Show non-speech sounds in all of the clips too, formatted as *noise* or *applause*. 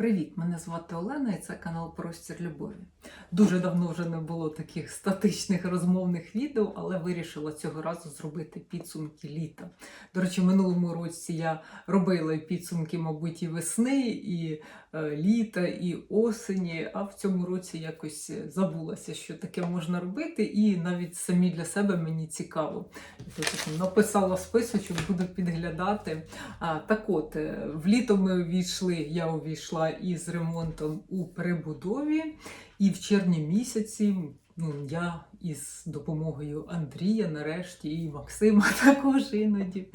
Привіт! Мене звати Олена і це канал Простір Любові. Дуже давно вже не було таких статичних розмовних відео, але вирішила цього разу зробити підсумки літа. До речі, минулому році я робила підсумки, мабуть, і весни, і літа, і осені. А в цьому році якось забулася, що таке можна робити, і навіть самі для себе мені цікаво. Написала списочок, буду підглядати. Так от, е, в літо ми увійшли, я увійшла із ремонтом у перебудові, і в червні місяці ну, я із допомогою Андрія, нарешті, і Максима *laughs* також іноді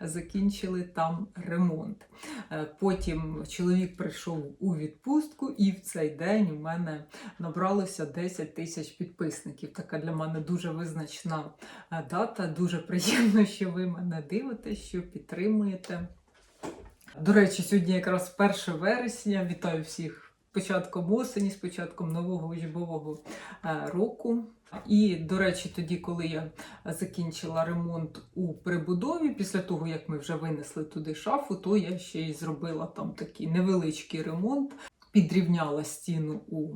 закінчили там ремонт. Е, Потім чоловік прийшов у відпустку, і в цей день у мене набралося 10 тисяч підписників. Така для мене дуже визначна е, дата. Дуже приємно, що ви мене дивитесь, що підтримуєте. До речі, сьогодні якраз 1 вересня. Вітаю всіх початком осені, з початком нового учбового е, року. І, до речі, тоді, коли я закінчила ремонт у прибудові, після того, як ми вже винесли туди шафу, то я ще й зробила там такий невеличкий ремонт, підрівняла стіну у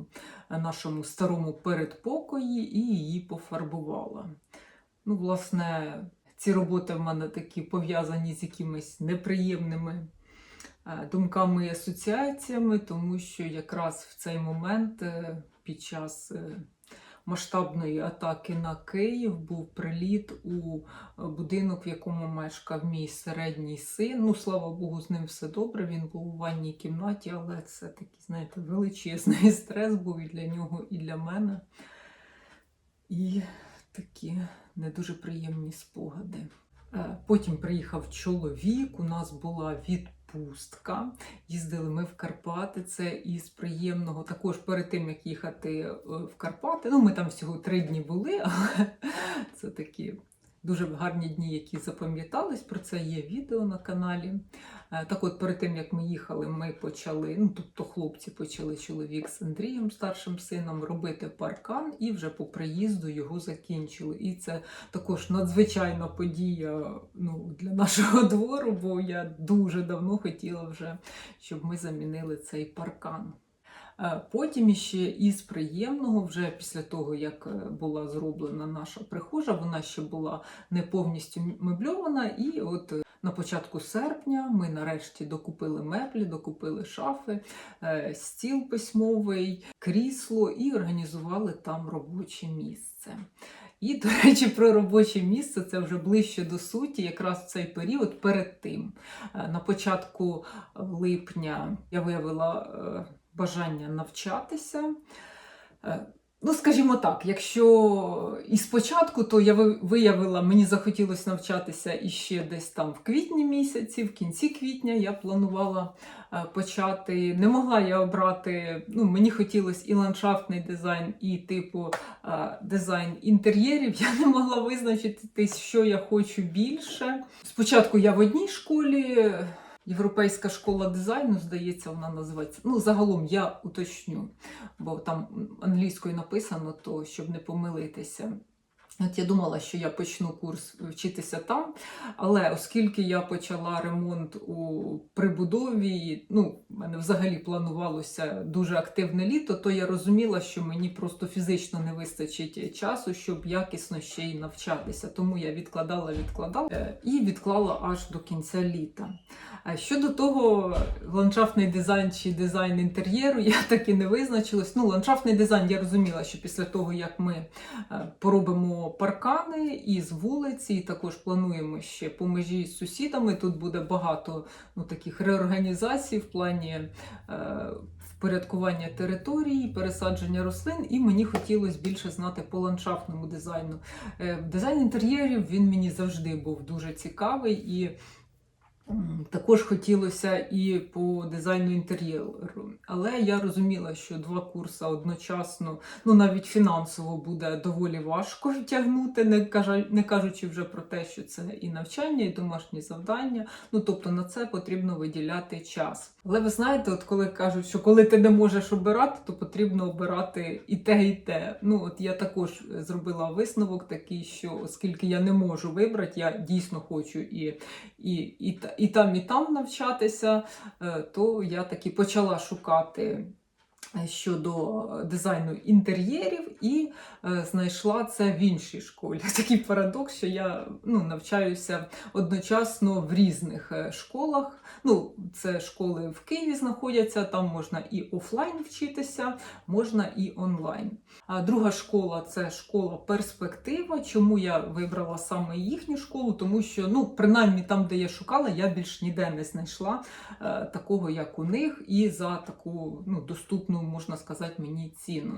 нашому старому передпокої і її пофарбувала. Ну, власне, ці роботи в мене такі пов'язані з якимись неприємними думками і асоціаціями, тому що якраз в цей момент е, під час е, масштабної атаки на Київ був приліт у будинок, в якому мешкав мій середній син. Ну, слава Богу, з ним все добре. Він був у ванній кімнаті, але це такий, знаєте, величезний *laughs* стрес був і для нього, і для мене. І такі не дуже приємні спогади. Е, Потім приїхав чоловік, у нас була відпустка. Їздили ми в Карпати. Це із приємного. Також перед тим, як їхати е, в Карпати. Ну, ми там всього три дні були, але *laughs* це такі дуже гарні дні, які запам'ятались. Про це є відео на каналі. Е, Так от, перед тим як ми їхали, ми почали, ну тобто хлопці почали чоловік з Андрієм, старшим сином, робити паркан, і вже по приїзду його закінчили. І це також надзвичайна подія ну, для нашого двору, бо я дуже давно хотіла вже, щоб ми замінили цей паркан. Е, Потім іще із приємного, вже після того, як е, була зроблена наша прихожа, вона ще була не повністю мебльована. І от е, на початку серпня ми нарешті докупили меблі, докупили шафи, стіл письмовий, крісло і організували там робоче місце. І, до речі, про робоче місце це вже ближче до суті, якраз в цей період перед тим. На початку липня я виявила бажання навчатися. Е, Ну, скажімо так, якщо і спочатку, то я виявила, мені захотілося навчатися іще десь там в квітні місяці, в кінці квітня я планувала е, почати. Не могла я обрати, ну, мені хотілося і ландшафтний дизайн, і типу е, дизайн інтер'єрів. Я не могла визначитись, що я хочу більше. Спочатку я в одній школі. Європейська школа дизайну, здається, вона називається. Ну, загалом я уточню, бо там англійською написано, то щоб не помилитися. От я думала, що я почну курс вчитися там, але оскільки я почала ремонт у прибудові, ну, в мене взагалі планувалося дуже активне літо, то я розуміла, що мені просто фізично не вистачить часу, щоб якісно ще й навчатися. Тому я відкладала, відкладала е, і відклала аж до кінця літа. Щодо того, ландшафтний дизайн чи дизайн інтер'єру, я так і не визначилась. Ну, ландшафтний дизайн я розуміла, що після того, як ми е, поробимо паркани із вулиці, і також плануємо ще по межі з сусідами. Тут буде багато ну, таких реорганізацій в плані. Е, Впорядкування території, пересадження рослин, і мені хотілося більше знати по ландшафтному дизайну. Е, Дизайн інтер'єрів він мені завжди був дуже цікавий і Також хотілося і по дизайну інтер'єру, але я розуміла, що два курси одночасно, ну навіть фінансово буде доволі важко кажа- не кажучи вже про те, що це і навчання, і домашні завдання. Ну тобто на це потрібно виділяти час. Але ви знаєте, от коли кажуть, що коли ти не можеш обирати, то потрібно обирати і те, і те. Ну от я також зробила висновок такий, що оскільки я не можу вибрати, я дійсно хочу і і, і, та- і там, і там навчатися, е, то я таки почала шукати. Шукати е, щодо дизайну інтер'єрів і е, знайшла це в іншій школі. *laughs* Такий парадокс, що я ну, навчаюся одночасно в різних е, школах. Ну, це школи в Києві знаходяться, там можна і офлайн вчитися, можна і онлайн. А друга школа це школа перспектива. Чому я вибрала саме їхню школу? Тому що, ну, принаймні там, де я шукала, я більш ніде не знайшла е, такого, як у них, і за таку ну, доступну, можна сказати, мені ціну.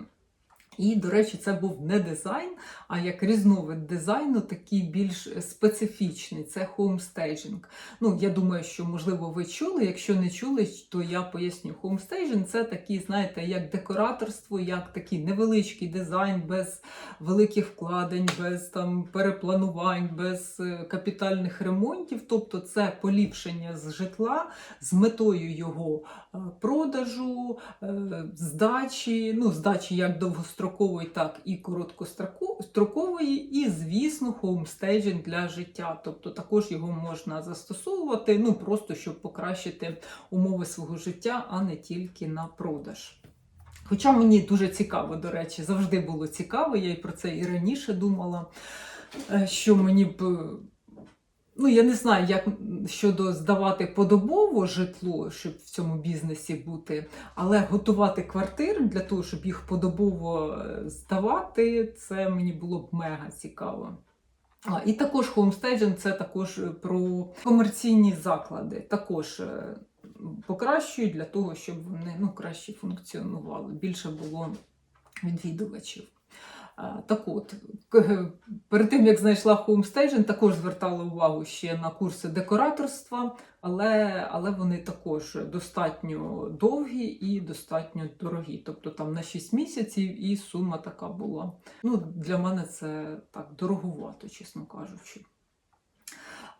І, до речі, це був не дизайн, а як різновид дизайну, такий більш специфічний. Це хоумстейджинг. Ну, я думаю, що можливо ви чули. Якщо не чули, то я поясню. Хоумстейджинг це такий, знаєте, як декораторство, як такий невеличкий дизайн без великих вкладень, без там перепланувань, без е, капітальних ремонтів. Тобто це поліпшення з житла з метою його е, продажу, е, здачі, ну, здачі як довгострокової, так і короткострокової, і, звісно, хоумстейджинг для життя. Тобто також його можна застосовувати, ну просто щоб покращити умови свого життя, а не тільки на продаж. Хоча мені дуже цікаво, до речі, завжди було цікаво, я і про це і раніше думала, е, що мені б. Ну, я не знаю, як щодо здавати подобово житло, щоб в цьому бізнесі бути, але готувати квартири для того, щоб їх подобово е, здавати, це мені було б мега цікаво. А, і також хоумстейджинг це також про комерційні заклади. Також е, покращують для того, щоб вони ну, краще функціонували, більше було відвідувачів. Так от, перед тим як знайшла хоумстейджинг, також звертала увагу ще на курси декораторства, але, але вони також достатньо довгі і достатньо дорогі. Тобто там на 6 місяців і сума така була. Ну, для мене це так дороговато, чесно кажучи.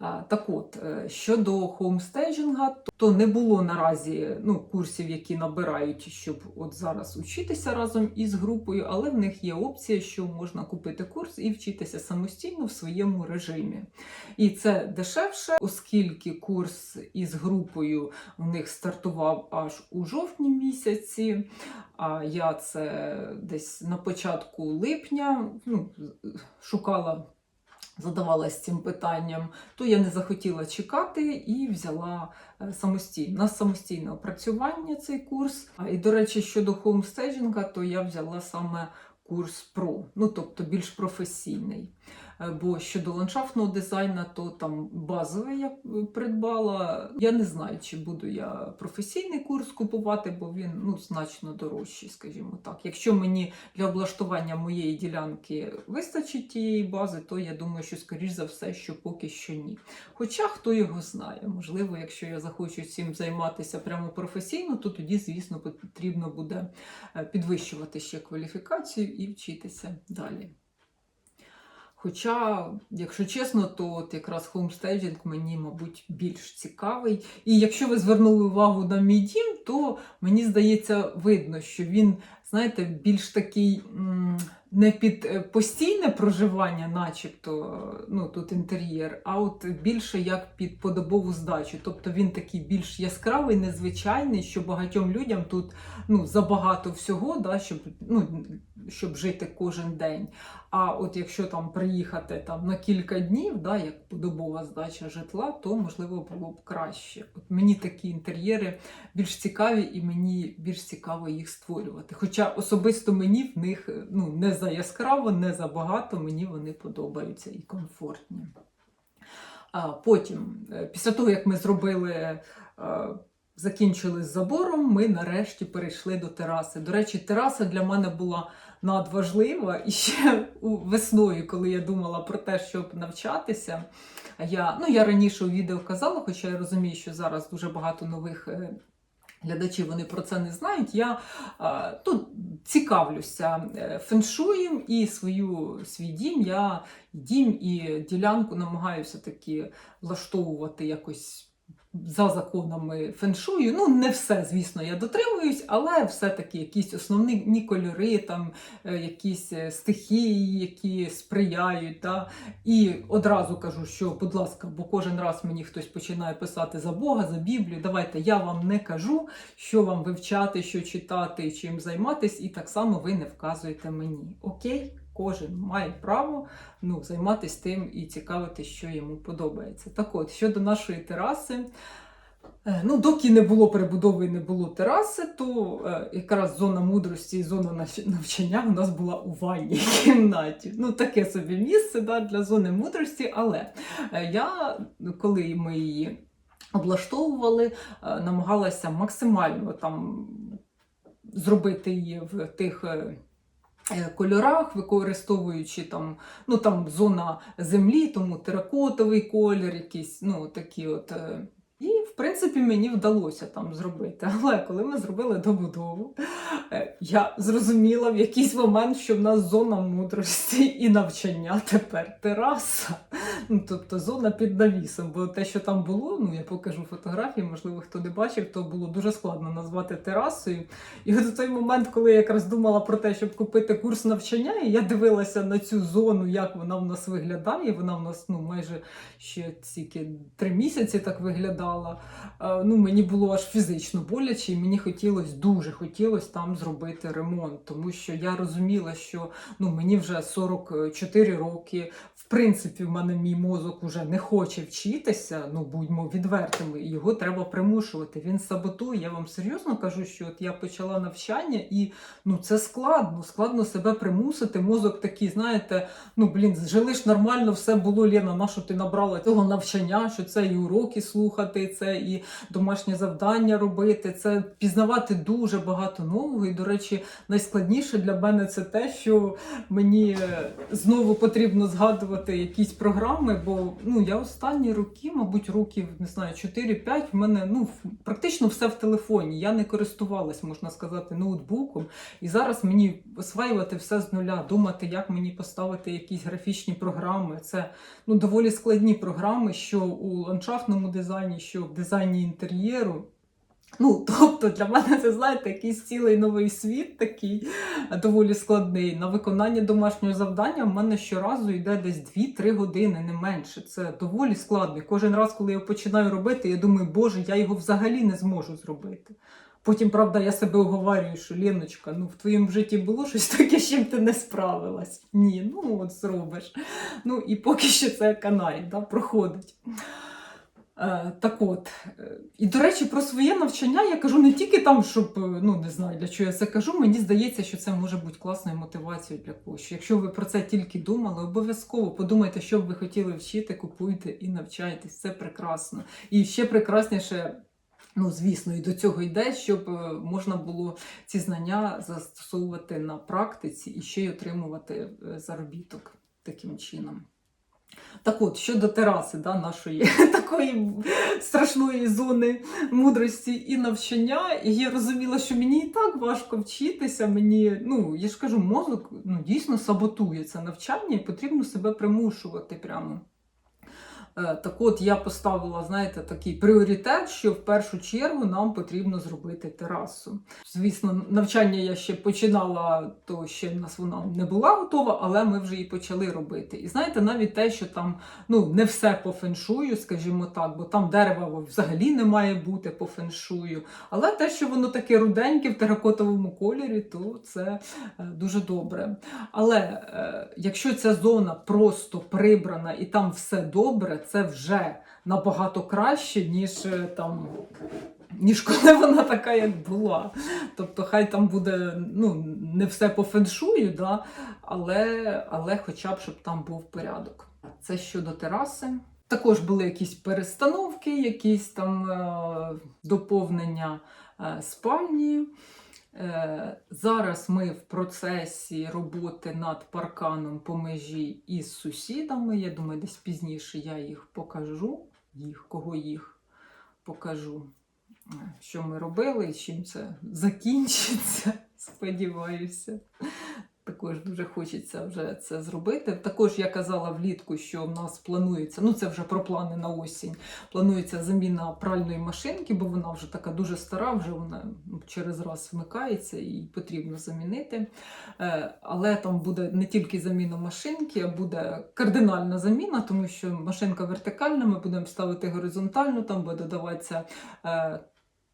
Так от, е, щодо хоумстейджинга, то не було наразі ну, курсів, які набирають, щоб от зараз учитися разом із групою, але в них є опція, що можна купити курс і вчитися самостійно в своєму режимі. І це дешевше, оскільки курс із групою в них стартував аж у жовтні місяці. А я це десь на початку липня ну, шукала задавалась цим питанням, то я не захотіла чекати і взяла е, самостійно на самостійне опрацювання цей курс. І, до речі, щодо хоумстейджинга, то я взяла саме курс PRO, ну тобто більш професійний. Бо щодо ландшафтного дизайну, то там базовий я придбала. Я не знаю, чи буду я професійний курс купувати, бо він ну, значно дорожчий, скажімо так. Якщо мені для облаштування моєї ділянки вистачить тієї бази, то я думаю, що скоріш за все, що поки що ні. Хоча хто його знає, можливо, якщо я захочу цим займатися прямо професійно, то тоді, звісно, потрібно буде е, підвищувати ще кваліфікацію і вчитися далі. Хоча, якщо чесно, то от якраз хоумстейджинг мені, мабуть, більш цікавий. І якщо ви звернули увагу на мій дім, то мені здається, видно, що він, знаєте, більш такий м, не під е, постійне проживання, начебто, ну тут інтер'єр, а от більше як під подобову здачу. Тобто він такий більш яскравий, незвичайний, що багатьом людям тут ну, забагато всього, да, щоб, ну, щоб жити кожен день. А от якщо там приїхати там на кілька днів, да, як подобова здача житла, то можливо було б краще. От мені такі інтер'єри більш цікаві, і мені більш цікаво їх створювати. Хоча особисто мені в них ну, не за яскраво, не за багато, мені вони подобаються і комфортні. А потім, е, після того, як ми зробили. е, Закінчили з забором, ми нарешті перейшли до тераси. До речі, тераса для мене була надважлива. І ще весною, коли я думала про те, щоб навчатися, я, ну, я раніше у відео казала, хоча я розумію, що зараз дуже багато нових глядачів вони про це не знають. Я е, тут цікавлюся е, феншуєм і свою, свій дім. Я дім і ділянку намагаюся таки влаштовувати якось за законами феншую. Ну, не все, звісно, я дотримуюсь, але все-таки якісь основні кольори, там, е, якісь е, стихії, які сприяють. Да? І одразу кажу, що, будь ласка, бо кожен раз мені хтось починає писати за Бога, за Біблію. Давайте я вам не кажу, що вам вивчати, що читати, чим займатись, і так само ви не вказуєте мені. Окей? Кожен має право ну, займатися тим і цікавитись, що йому подобається. Так от, щодо нашої тераси, е, ну, доки не було перебудови і не було тераси, то е, якраз зона мудрості і зона навчання у нас була у ванній *laughs* кімнаті. Ну, таке собі місце да, для зони мудрості, але е, я, коли ми її облаштовували, намагалася максимально там зробити її в тих. Е, е, Кольорах, використовуючи там, ну там зона землі, тому теракотовий колір, якісь, ну такі от. Принципі, мені вдалося там зробити. *laughs* Але коли ми зробили добудову, е, я зрозуміла в якийсь момент, що в нас зона мудрості і навчання тепер тераса. Ну, тобто зона під навісом. Бо те, що там було, ну я покажу фотографії, можливо, хто не бачив, то було дуже складно назвати терасою. І от у той момент, коли я якраз думала про те, щоб купити курс навчання, і я дивилася на цю зону, як вона в нас виглядає. Вона в нас ну майже ще тільки три місяці так виглядала. Е, Ну, мені було аж фізично боляче, і мені хотілося дуже хотілося там зробити ремонт, тому що я розуміла, що ну мені вже 44 роки. В принципі, в мене мій мозок уже не хоче вчитися. Ну будьмо відвертими, його треба примушувати. Він саботує. Я вам серйозно кажу, що от я почала навчання, і ну це складно. Складно себе примусити. Мозок такий, знаєте, ну блін, жили ж нормально, все було Лена, на що ти набрала цього навчання, що це і уроки слухати, це і домашнє завдання робити, це пізнавати дуже багато нового. І, до речі, найскладніше для мене це те, що мені е, знову потрібно згадувати якісь програми, бо ну я останні роки, мабуть, років не знаю, 4-5, в мене ну практично все в телефоні. Я не користувалась, можна сказати, ноутбуком. І зараз мені осваювати все з нуля, думати, як мені поставити якісь графічні програми. Це ну доволі складні програми, що у ландшафтному дизайні, що в дизайні інтер'єру. Ну, *laughs* тобто для мене це, знаєте, якийсь цілий новий світ такий доволі складний. На виконання домашнього завдання в мене щоразу йде десь 2-3 години, не менше. Це доволі складно. Кожен раз, коли я починаю робити, я думаю, боже, я його взагалі не зможу зробити. Потім, правда, я себе оговарюю, що Леночка, ну в твоєму житті було щось таке, з чим ти не справилась. Ні, ну от зробиш. Ну і поки що це канає, да, проходить. Е, так от, е, і до речі, про своє навчання я кажу не тільки там, щоб е, ну не знаю для чого я це кажу. Мені здається, що це може бути класною мотивацією для когось. Якщо ви про це тільки думали, обов'язково подумайте, що б ви хотіли вчити, купуйте і навчайтесь. Це прекрасно. І ще прекрасніше. Ну, звісно, і до цього йде, щоб можна було ці знання застосовувати на практиці і ще й отримувати заробіток таким чином. Так от, щодо тераси, да, нашої *laughs* такої страшної зони мудрості і навчання, я розуміла, що мені і так важко вчитися. Мені, ну, я ж кажу, мозок ну, дійсно саботує це навчання, і потрібно себе примушувати прямо. Е, Так от я поставила, знаєте, такий пріоритет, що в першу чергу нам потрібно зробити терасу. Звісно, навчання я ще починала, то ще в нас вона не була готова, але ми вже її почали робити. І знаєте, навіть те, що там ну не все по феншую, скажімо так, бо там дерева взагалі не має бути по феншую. Але те, що воно таке руденьке в теракотовому кольорі, то це е, дуже добре. Але е, якщо ця зона просто прибрана і там все добре, це вже набагато краще, ніж е, там. Ніж коли вона така, як була. Тобто, хай там буде ну, не все по феншую, да? але, але хоча б щоб там був порядок. Це щодо тераси. Також були якісь перестановки, якісь там е, доповнення е, спальні. Е, Зараз ми в процесі роботи над парканом по межі із сусідами. Я думаю, десь пізніше я їх покажу. Їх, кого їх покажу, е, що ми робили і чим це закінчиться. *laughs* Сподіваюся. Також дуже хочеться вже це зробити. Також я казала влітку, що в нас планується, ну це вже про плани на осінь. Планується заміна пральної машинки, бо вона вже така дуже стара, вже вона ну, через раз вмикається і потрібно замінити. Е, Але там буде не тільки заміна машинки, а буде кардинальна заміна, тому що машинка вертикальна, ми будемо ставити горизонтальну, там буде додаватися.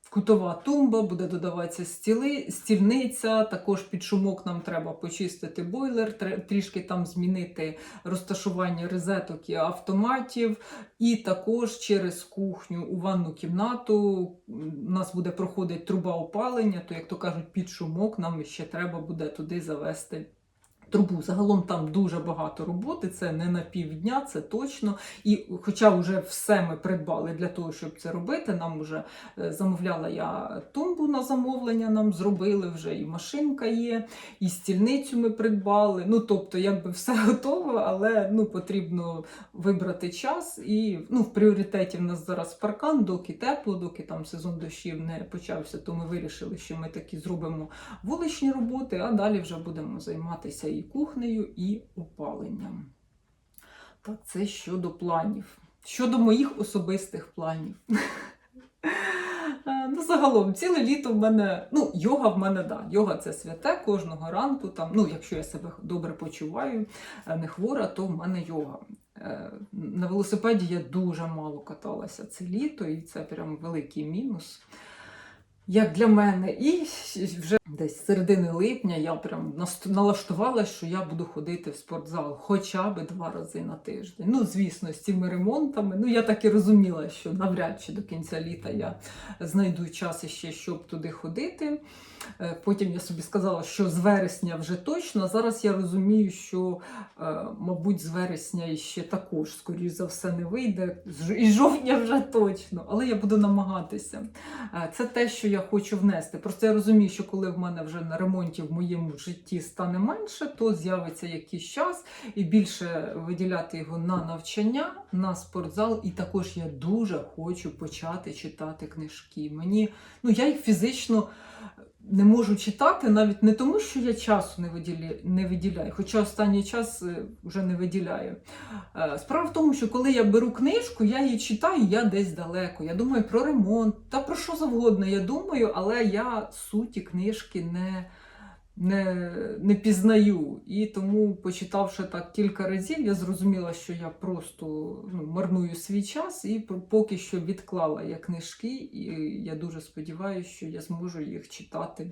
Кутова тумба, буде додаватися стіли, стільниця. Також під шумок нам треба почистити бойлер, трішки там змінити розташування розеток і автоматів. І також через кухню у ванну кімнату у нас буде проходити труба опалення, то, як то кажуть, під шумок нам ще треба буде туди завести. Трубу загалом там дуже багато роботи, це не на півдня, це точно. І хоча вже все ми придбали для того, щоб це робити, нам вже е, замовляла я тумбу на замовлення, нам зробили вже і машинка є, і стільницю ми придбали. Ну тобто, якби все *laughs* готово, але ну потрібно вибрати час. І ну, в пріоритеті в нас зараз паркан, доки тепло, доки там сезон дощів не почався, то ми вирішили, що ми такі зробимо вуличні роботи, а далі вже будемо займатися і кухнею, і опаленням. Так, це щодо планів. Щодо моїх особистих планів. Е, Ну, загалом, ціле літо в мене, ну, йога в мене, да. Йога це святе кожного ранку. Там, ну, якщо я себе добре почуваю, е, не хвора, то в мене йога. Е, На велосипеді я дуже мало каталася це літо, і це прям великий мінус. Як для мене, і вже десь середини липня я прям налаштувалася, що я буду ходити в спортзал хоча б два рази на тиждень. Ну, звісно, з цими ремонтами. Ну, я так і розуміла, що навряд чи до кінця літа я знайду час іще, щоб туди ходити. Е, Потім я собі сказала, що з вересня вже точно. Зараз я розумію, що, е, мабуть, з вересня іще також, скоріш за все, не вийде. І жовтня вже точно, але я буду намагатися. Е, Це те, що я хочу внести. Просто я розумію, що коли в мене вже на ремонті в моєму житті стане менше, то з'явиться якийсь час і більше виділяти його на навчання, на спортзал. І також я дуже хочу почати читати книжки. Мені ну я їх фізично. Не можу читати навіть не тому, що я часу не виділяю, не виділяю, хоча останній час е, вже не виділяю. Е, Справа в тому, що коли я беру книжку, я її читаю, я десь далеко. Я думаю про ремонт та про що завгодно. Я думаю, але я суті книжки не, не, не пізнаю. І тому, почитавши так кілька разів, я зрозуміла, що я просто ну, марную свій час і по- поки що відклала я книжки, і я дуже сподіваюся, що я зможу їх читати.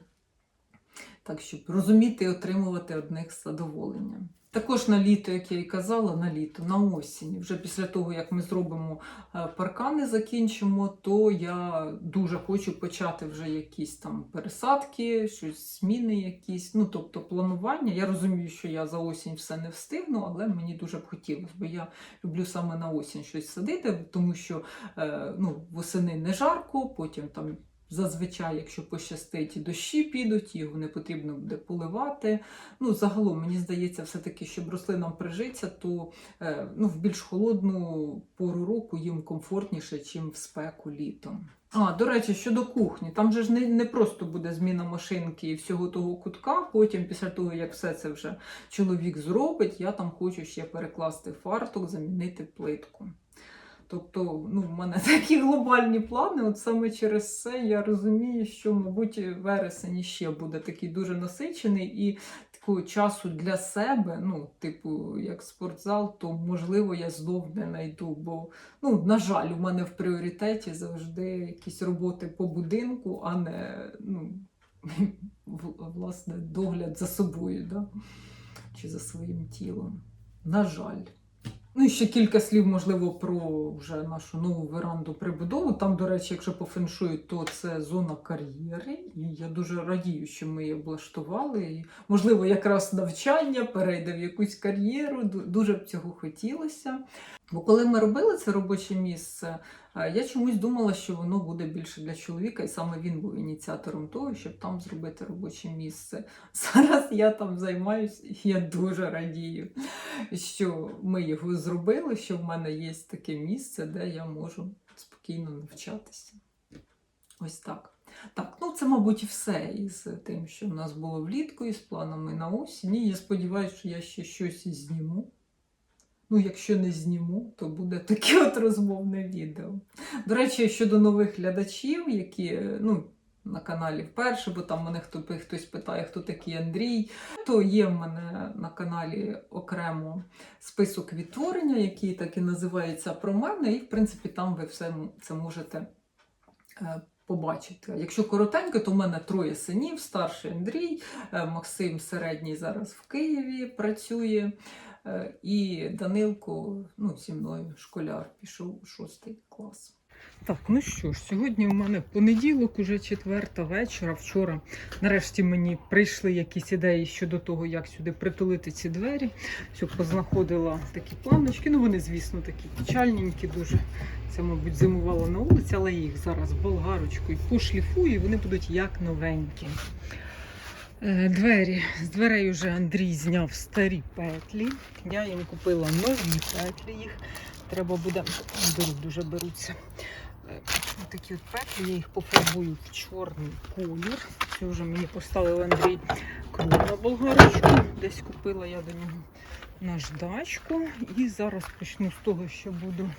Так, щоб розуміти і отримувати одних з задоволенням. Також на літо, як я і казала, на літо, на осінь. Вже після того, як ми зробимо е, паркани, закінчимо, то я дуже хочу почати вже якісь там пересадки, щось зміни якісь, ну тобто планування. Я розумію, що я за осінь все не встигну, але мені дуже б хотілося, бо я люблю саме на осінь щось садити, тому що е, ну, восени не жарко, потім там. Зазвичай, якщо пощастить, дощі підуть, його не потрібно буде поливати. Ну, загалом, мені здається, все-таки, щоб рослинам прижитися, то е, ну, в більш холодну пору року їм комфортніше, ніж в спеку літом. А, до речі, щодо кухні, там же ж не, не просто буде зміна машинки і всього того кутка. Потім, після того, як все це вже чоловік зробить, я там хочу ще перекласти фартук, замінити плитку. Тобто, ну, в мене *laughs* такі глобальні плани. От саме через це я розумію, що, мабуть, вересень ще буде такий дуже насичений і такого часу для себе, ну, типу, як спортзал, то можливо я знов не знайду. Бо, ну, на жаль, у мене в пріоритеті завжди якісь роботи по будинку, а не ну, *laughs* власне догляд за собою, да? чи за своїм тілом. На жаль. Ну і ще кілька слів, можливо, про вже нашу нову веранду прибудову. Там, до речі, якщо по феншую, то це зона кар'єри. І я дуже радію, що ми її облаштували. І, можливо, якраз навчання перейде в якусь кар'єру. Дуже б цього хотілося. Бо коли ми робили це робоче місце, е, я чомусь думала, що воно буде більше для чоловіка, і саме він був ініціатором того, щоб там зробити робоче місце. *laughs* Зараз я там займаюся, і я дуже радію що ми його зробили, що в мене є таке місце, де я можу спокійно навчатися. Ось так. Так, ну це, мабуть, і все із тим, що в нас було влітку, і з планами на осінь. І я сподіваюся, що я ще щось зніму. Ну, якщо не зніму, то буде таке *laughs* от розмовне відео. До речі, щодо нових глядачів, які ну, на каналі вперше, бо там мене хто, хтось питає, хто такий Андрій, то є в мене на каналі окремо список відтворення, який так і називається про мене, і в принципі там ви все це можете е, побачити. Якщо коротенько, то в мене троє синів, старший Андрій, е, Максим середній зараз в Києві працює. Е, І Данилко, ну, зі мною школяр, пішов у шостий клас. Так, ну що ж, сьогодні у мене понеділок, уже четверта вечора. Вчора нарешті мені прийшли якісь ідеї щодо того, як сюди притулити ці двері. Все, познаходила такі планочки. Ну, вони, звісно, такі печальненькі дуже. Це, мабуть, зимувало на вулиці, але їх зараз болгарочкою пошліфую, і вони будуть як новенькі. Е, Двері. З дверей вже Андрій зняв старі петлі. Я їм купила нові петлі. Їх треба буде. Беруть, дуже беруться. Е, Такі от петлі, я їх пофарбую в чорний колір. Це вже мені поставив Андрій круг на болгарочку. Десь купила я до нього наждачку. І зараз почну з того, що буду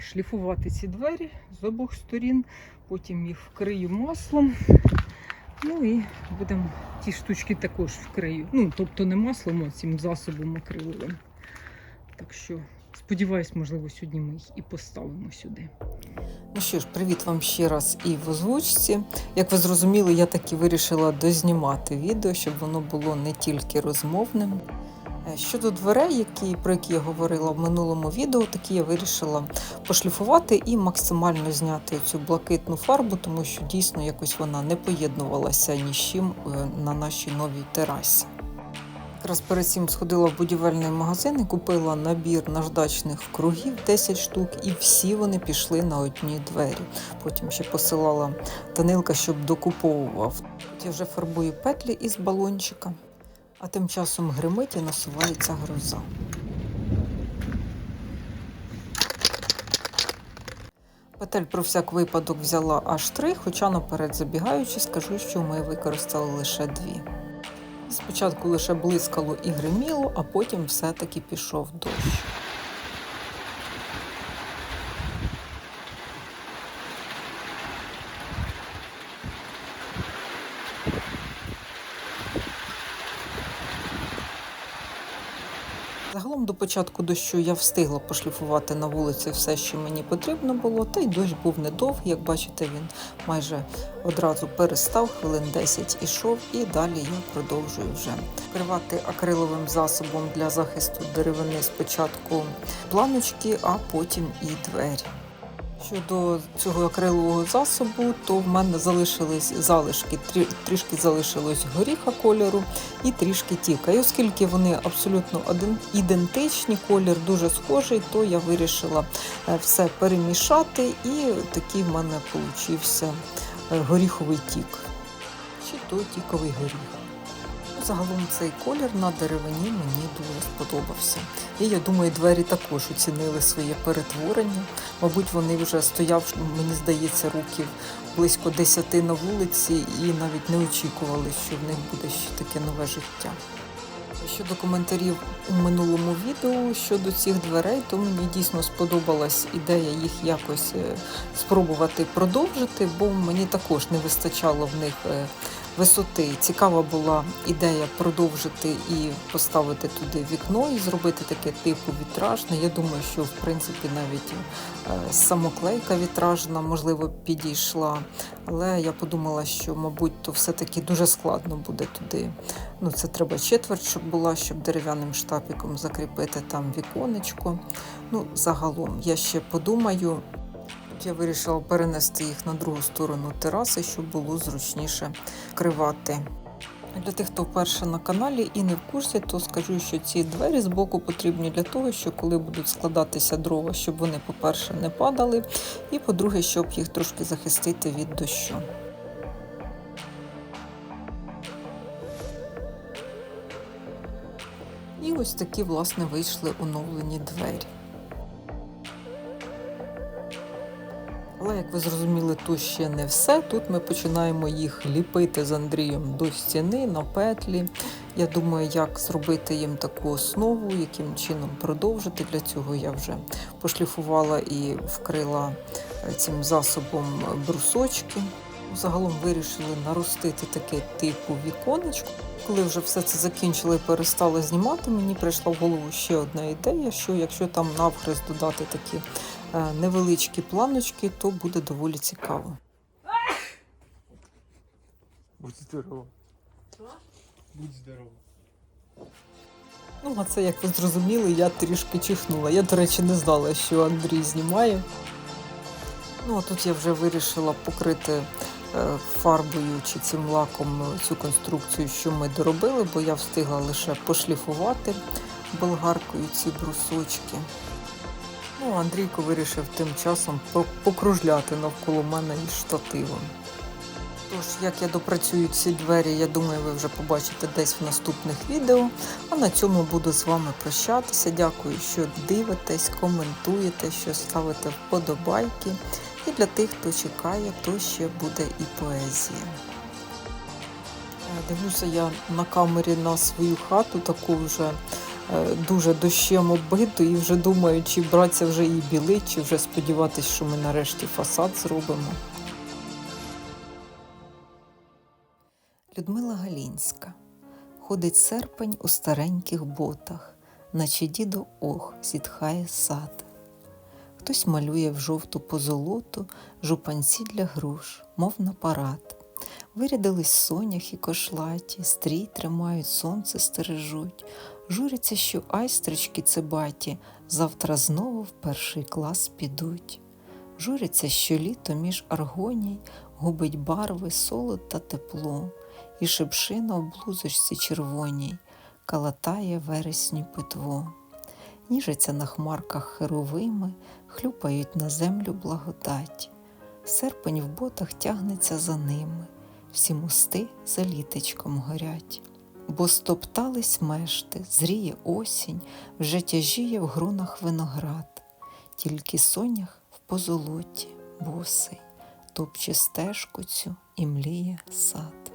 шліфувати ці двері з обох сторін. Потім їх вкрию маслом. Ну і будемо ті штучки також вкрию. Ну, тобто не маслом, а цим засобом акриловим. Так що, сподіваюсь, можливо, сьогодні ми їх і поставимо сюди. Ну що ж, привіт вам ще раз і в озвучці. Як ви зрозуміли, я таки вирішила дознімати відео, щоб воно було не тільки розмовним. Е, Щодо дверей, які, про які я говорила в минулому відео, такі я вирішила пошліфувати і максимально зняти цю блакитну фарбу, тому що дійсно якось вона не поєднувалася ні з чим е, на нашій новій терасі. Якраз перед цим сходила в будівельний магазин і купила набір наждачних кругів 10 штук, і всі вони пішли на одні двері. Потім ще посилала Данилка, щоб докуповував. Я вже фарбую петлі із балончика, а тим часом гримить і насувається гроза. Петель про всяк випадок взяла аж три, хоча наперед забігаючи, скажу, що ми використали лише дві. Спочатку лише блискало і гриміло, а потім все-таки пішов дощ. Загалом до початку дощу я встигла пошліфувати на вулиці все, що мені потрібно було, та й дощ був недовгий. Як бачите, він майже одразу перестав, хвилин 10 ішов, і далі я продовжую вже вкривати акриловим засобом для захисту деревини спочатку планочки, а потім і двері. Щодо цього акрилового засобу, то в мене залишились залишки, трішки залишилось горіха кольору і трішки тіка. І оскільки вони абсолютно ідентичні, колір дуже схожий, то я вирішила е, все перемішати, і такий в мене получився е, горіховий тік. Чи то тіковий горіх. Загалом цей колір на деревині мені дуже сподобався. І я думаю, двері також оцінили своє перетворення. Мабуть, вони вже стояв, мені здається, років близько 10 на вулиці і навіть не очікували, що в них буде ще таке нове життя. Щодо коментарів у минулому відео щодо цих дверей, то мені дійсно сподобалась ідея їх якось е, спробувати продовжити, бо мені також не вистачало в них е, висоти. Цікава була ідея продовжити і поставити туди вікно і зробити таке типу вітражне. Я думаю, що в принципі навіть е, самоклейка вітражна можливо підійшла. Але я подумала, що мабуть то все-таки дуже складно буде туди. Ну, це треба четверть, щоб була, щоб дерев'яним штапіком закріпити там віконечко. Ну, загалом я ще подумаю. Я вирішила перенести їх на другу сторону тераси, щоб було зручніше кривати. Для тих, хто вперше на каналі і не в курсі, то скажу, що ці двері з боку потрібні для того, що коли будуть складатися дрова, щоб вони, по-перше, не падали, і по-друге, щоб їх трошки захистити від дощу. І ось такі, власне, вийшли оновлені двері. Але як ви зрозуміли, тут ще не все. Тут ми починаємо їх ліпити з Андрієм до стіни на петлі. Я думаю, як зробити їм таку основу, яким чином продовжити. Для цього я вже пошліфувала і вкрила е, цим засобом брусочки. Загалом вирішили наростити таке типу віконечко. Коли вже все це закінчили і перестали знімати, мені прийшла в голову ще одна ідея, що якщо там навхрест додати такі невеличкі планочки, то буде доволі цікаво. Будь здоров. Будь здоров. Ну, а це, як ви зрозуміли, я трішки чихнула. Я, до речі, не знала, що Андрій знімає. Ну, а тут я вже вирішила покрити е, фарбою чи цим лаком цю конструкцію, що ми доробили, бо я встигла лише пошліфувати болгаркою ці брусочки. Ну, Андрійко вирішив тим часом покружляти навколо мене із штативом. Тож, як я допрацюю ці двері, я думаю, ви вже побачите десь в наступних відео. А на цьому буду з вами прощатися. Дякую, що дивитесь, коментуєте, що ставите вподобайки. І для тих, хто чекає, то ще буде і поезія. Е, Дивлюся я на камері на свою хату, таку вже дуже дощем оббиту, і вже думаю, чи братися вже її білить, чи вже сподіватися, що ми нарешті фасад зробимо. Людмила Галінська. Ходить серпень у стареньких ботах, наче дідо ох, зітхає сад. Хтось малює в жовту позолоту жупанці для груш, мов на парад. Вирядились сонях і кошлаті, стрій тримають, сонце стережуть. Журяться, що айстрички цибаті завтра знову в перший клас підуть. Журяться, що літо між аргоній губить барви, солод та тепло, і шипшина в блузочці червоній калатає вересні питво. Ніжаться на хмарках херовими, хлюпають на землю благодать. Серпень в ботах тягнеться за ними, всі мости за літечком горять. Бо стоптались мешти, зріє осінь, вже тяжіє в грунах виноград, тільки сонях в позолоті босий, топче стежку цю і мліє сад.